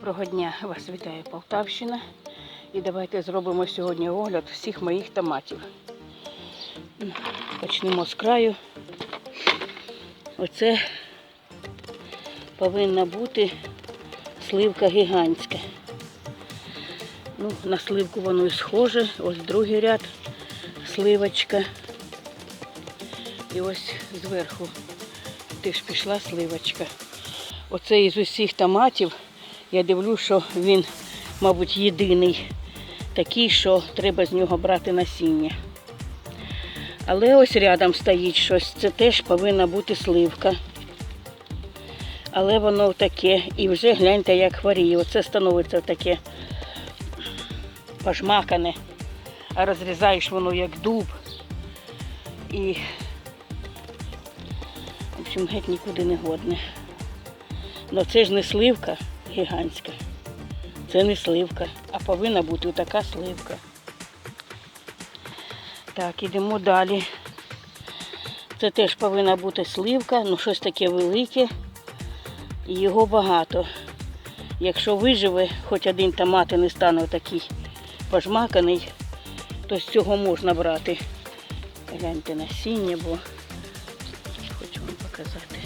Доброго дня, вас вітає Полтавщина. І давайте зробимо сьогодні огляд всіх моїх томатів. Почнемо з краю. Оце повинна бути сливка гігантська. Ну, на сливку воно і схоже. Ось другий ряд сливочка. І ось зверху теж пішла сливочка. Оце із усіх томатів я дивлюсь, що він, мабуть, єдиний такий, що треба з нього брати насіння. Але ось рядом стоїть щось. Це теж повинна бути сливка. Але воно таке. І вже гляньте, як хворіє. Оце становиться таке пожмакане. А розрізаєш воно як дуб. І, в общем, геть нікуди не годне. Ну це ж не сливка гігантська. Це не сливка, а повинна бути така сливка. Так, ідемо далі. Це теж повинна бути сливка, ну щось таке велике. Його багато. Якщо виживе, хоч один томат і не стане такий пожмаканий, то з цього можна брати. Гляньте насіння, бо хочу вам показати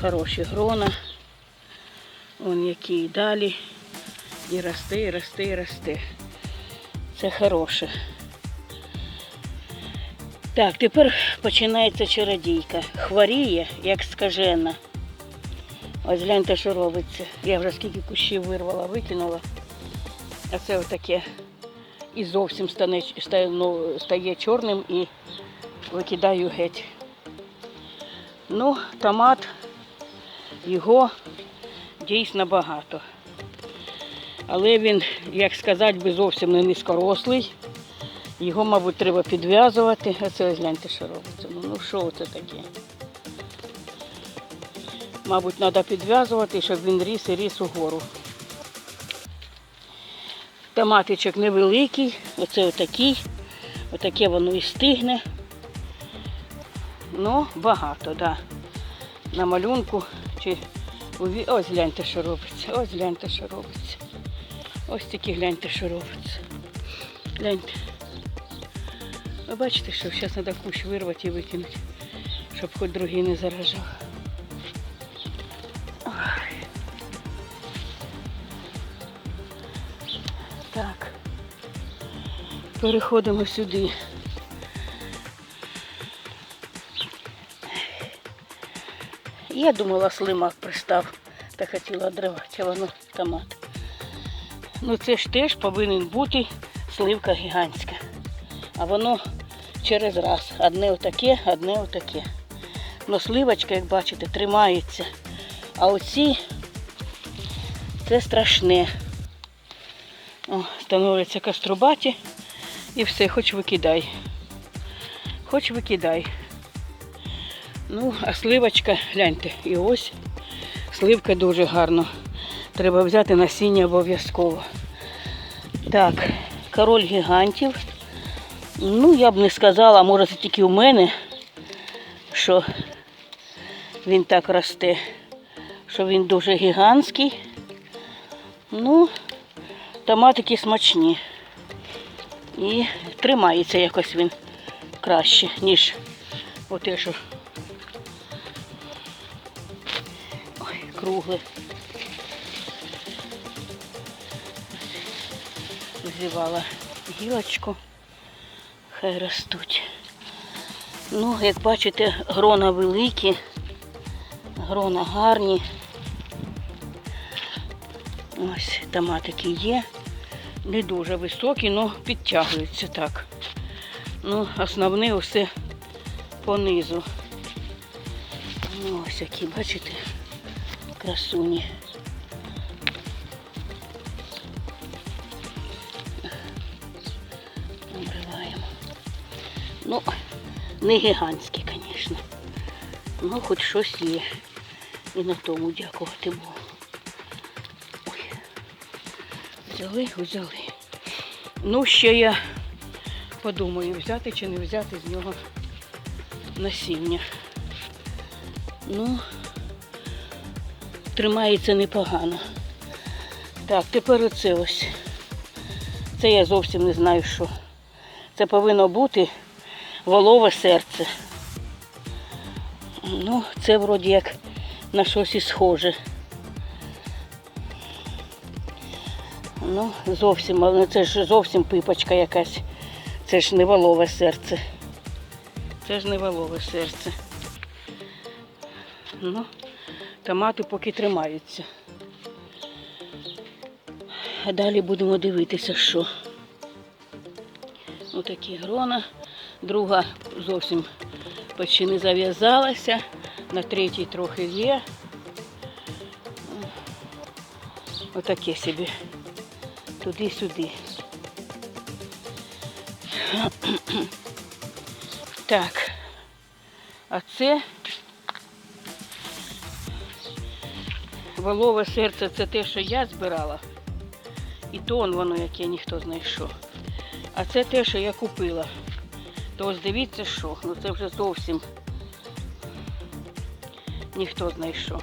хороші грона. Вон які і далі. І росте, і росте, і росте. Це хороше. Так, тепер починається чародійка. Хворіє, як скажена. Ось гляньте, що робиться. Я вже скільки кущів вирвала, викинула. А це отаке і зовсім стане, стає, ну, стає чорним і викидаю геть. Ну, томат, його дійсно багато. Але він, як сказати, би зовсім не низькорослий. Його, мабуть, треба підв'язувати. А це гляньте, що робиться. Ну, ну що це таке? Мабуть, треба підв'язувати, щоб він ріс і ріс угору. Томатичок невеликий, оце отакий. Отаке воно і стигне. Ну, багато, так. Да. На малюнку чи Ось гляньте, що робиться. Ось гляньте, що робиться. Ось тільки гляньте, що робиться. Гляньте. Ви бачите, що зараз треба кущ вирвати і викинути, щоб хоч другий не заражав. Так. Переходимо сюди. Я думала, слимак пристав та хотіла одривати, а воно томат. Ну це ж теж повинен бути сливка гігантська. А воно через раз. Одне отаке, одне отаке. Ну сливочка, як бачите, тримається. А оці це страшне. О, становляться каструбаті і все, хоч викидай. Хоч викидай. Ну, а сливочка, гляньте, і ось сливка дуже гарно. Треба взяти насіння обов'язково. Так, король гігантів. Ну, я б не сказала, може це тільки у мене, що він так росте, що він дуже гігантський. Ну, томатики смачні. І тримається якось він краще, ніж оте, що Ой, кругле. Зівала гілочку. Хай ростуть. Ну, як бачите, грона великі, грона гарні. Ось томатики є. Не дуже високі, але підтягуються так. Ну, основне усе понизу. Ну, ось які, бачите, красуні. Обриваємо. Ну, не гігантські, звісно. Ну, хоч щось є. І на тому дякувати Богу. Ой. Взяли, взяли. Ну, ще я подумаю, взяти чи не взяти з нього насіння. Ну, тримається непогано. Так, тепер оце ось. Це я зовсім не знаю що. Це повинно бути волове серце. Ну, це вроді як на щось і схоже. Ну, зовсім, але це ж зовсім пипочка якась. Це ж не волове серце. Це ж не волове серце. Ну, томати поки тримаються. А далі будемо дивитися, що. Отакі грона. Друга зовсім почти не зав'язалася. На третій трохи є. Отаке собі. Туди-сюди. Так. А це волове серце це те, що я збирала. І то он воно, яке ніхто знайшов. А це те, що я купила. То ось дивіться, що. Ну це вже зовсім ніхто знайшов.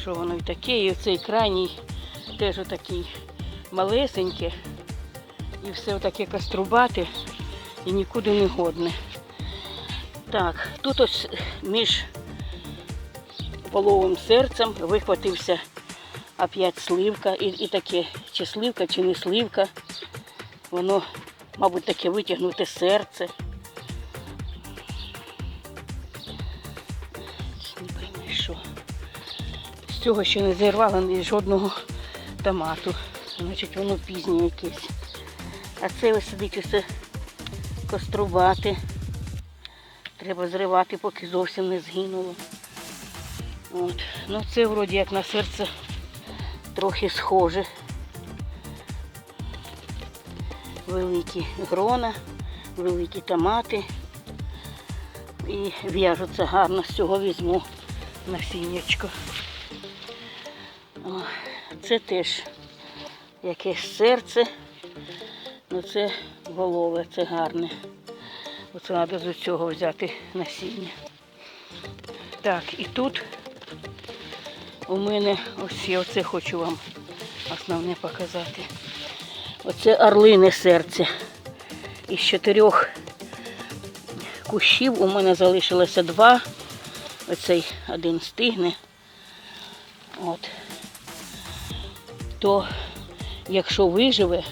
Що воно і таке, і оцей крайній теж отакий малесенький. І все отаке каструбате і нікуди не годне. Так, тут ось між половим серцем вихватився опять сливка. І, і таке, чи сливка, чи не сливка. Воно, мабуть, таке витягнуте серце. Не пойми, що. З цього ще не зірвала жодного томату. Значить, воно пізнє якесь. А це ось сидить усе кострубати. Треба зривати, поки зовсім не згинуло. От. Ну це вроді як на серце трохи схоже. Великі грона, великі томати. І в'яжуться гарно, з цього візьму насіннячко. Це теж якесь серце. Ну це голове, це гарне. Оце треба з цього взяти насіння. Так, і тут у мене ось я оце хочу вам основне показати. Оце орлине серце. Із чотирьох кущів у мене залишилося два. Оцей один стигне. От. То якщо виживе,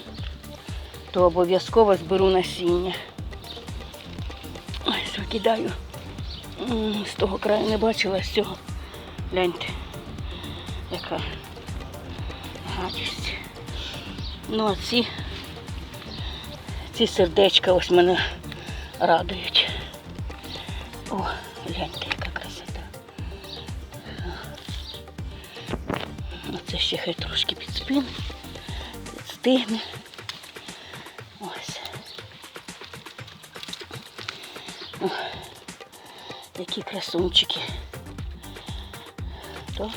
то обов'язково зберу насіння. Ось викидаю. З того краю не бачила, з цього. Гляньте, яка гадість. Ну а ці, ці сердечка ось мене радують. О, гляньте, яка красота. Оце ще хай трошки підспин, підстигне. Ось. О, які красунчики. То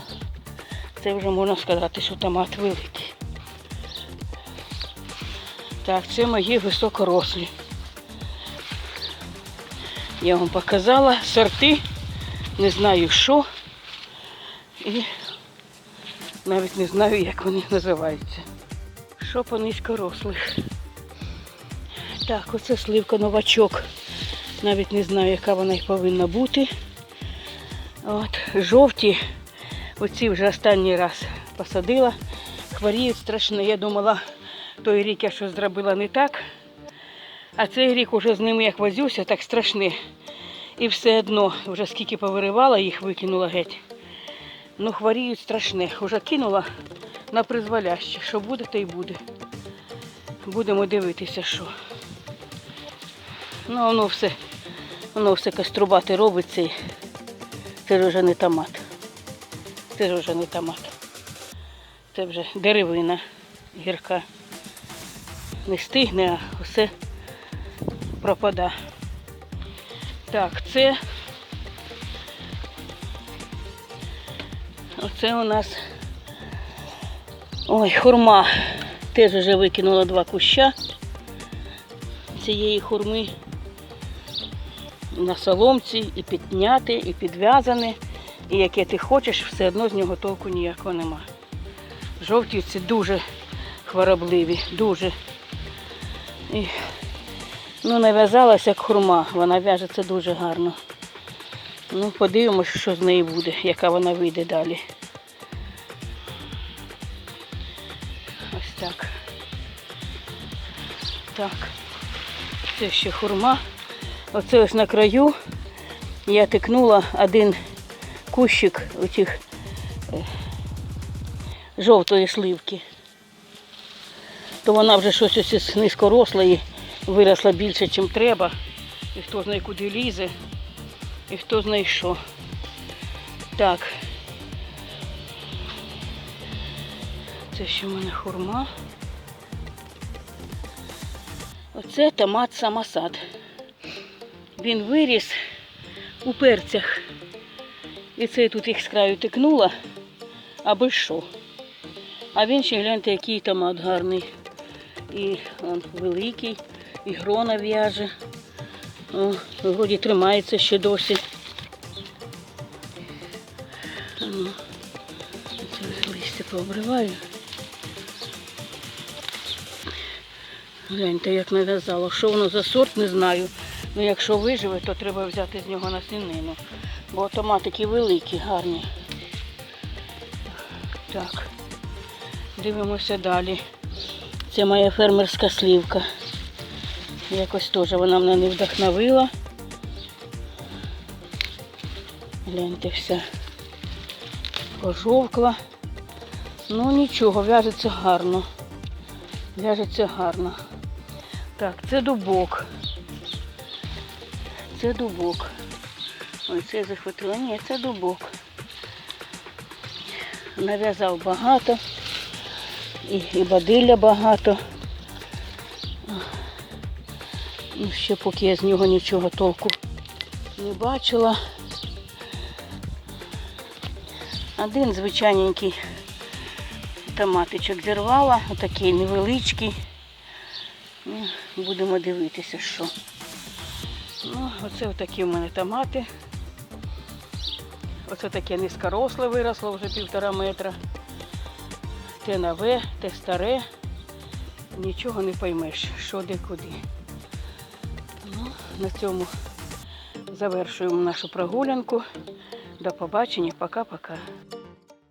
це вже можна сказати, що томат великий. Так, це мої високорослі. Я вам показала сорти, не знаю що. І навіть не знаю, як вони називаються. Що по низькорослих. Так, оце сливка новачок. Навіть не знаю, яка вона й повинна бути. От, жовті, оці вже останній раз посадила. Хворіють страшно. Я думала, той рік я щось зробила не так. А цей рік уже з ними як возюся, так страшне. І все одно, вже скільки повиривала, їх викинула геть. Ну, хворіють страшне. Уже кинула на призволяще. Що буде, то й буде. Будемо дивитися, що. Ну, воно все, воно все каструбати робиться. і Це вже не томат. Це вже не томат. Це вже деревина гірка. Не стигне, а все пропада. Так, це. Оце у нас ой, хурма. Теж вже викинула два куща цієї хурми на соломці і підняти, і підв'язане. І яке ти хочеш, все одно з нього толку ніякого нема. Жовті ці дуже хворобливі, дуже. І, ну, нав'язалася як хурма, вона в'яжеться дуже гарно. Ну, подивимось, що з неї буде, яка вона вийде далі. Ось так. Так. Це ще хурма. Оце ось на краю я тикнула один кущик оцих е, жовтої сливки. То вона вже щось ось із низькорослої виросла більше, ніж треба. І хто знає куди лізе, і хто знає що. Так. Це ще в мене хурма. Оце томат самосад. Він виріс у перцях. І це я тут їх з краю тикнула, аби що. А він ще гляньте, який томат гарний. І он великий, і грона в'яже. О, вроді тримається ще досі. Це листя пообриваю. Гляньте, як нав'язало. Що воно за сорт, не знаю. Ну, якщо виживе, то треба взяти з нього насінину. Бо томатики великі, гарні. Так, дивимося далі. Це моя фермерська слівка. Якось теж вона мене не вдохновила. Гляньте, вся пожовкла. Ну нічого, в'яжеться гарно. В'яжеться гарно. Так, це дубок. Це дубок. Ой, це я захватила. Ні, це дубок. Нав'язав багато. І, і бадилля багато. Ну, ще поки я з нього нічого толку не бачила. Один звичайненький томатичок зірвала, отакий невеличкий. Ну, Будемо дивитися, що. Ну, оце отакі в мене томати. Оце таке низькоросле виросло вже півтора метра. Те нове, те старе. Нічого не поймеш, що де куди. Ну, на цьому завершуємо нашу прогулянку. До побачення, пока-пока.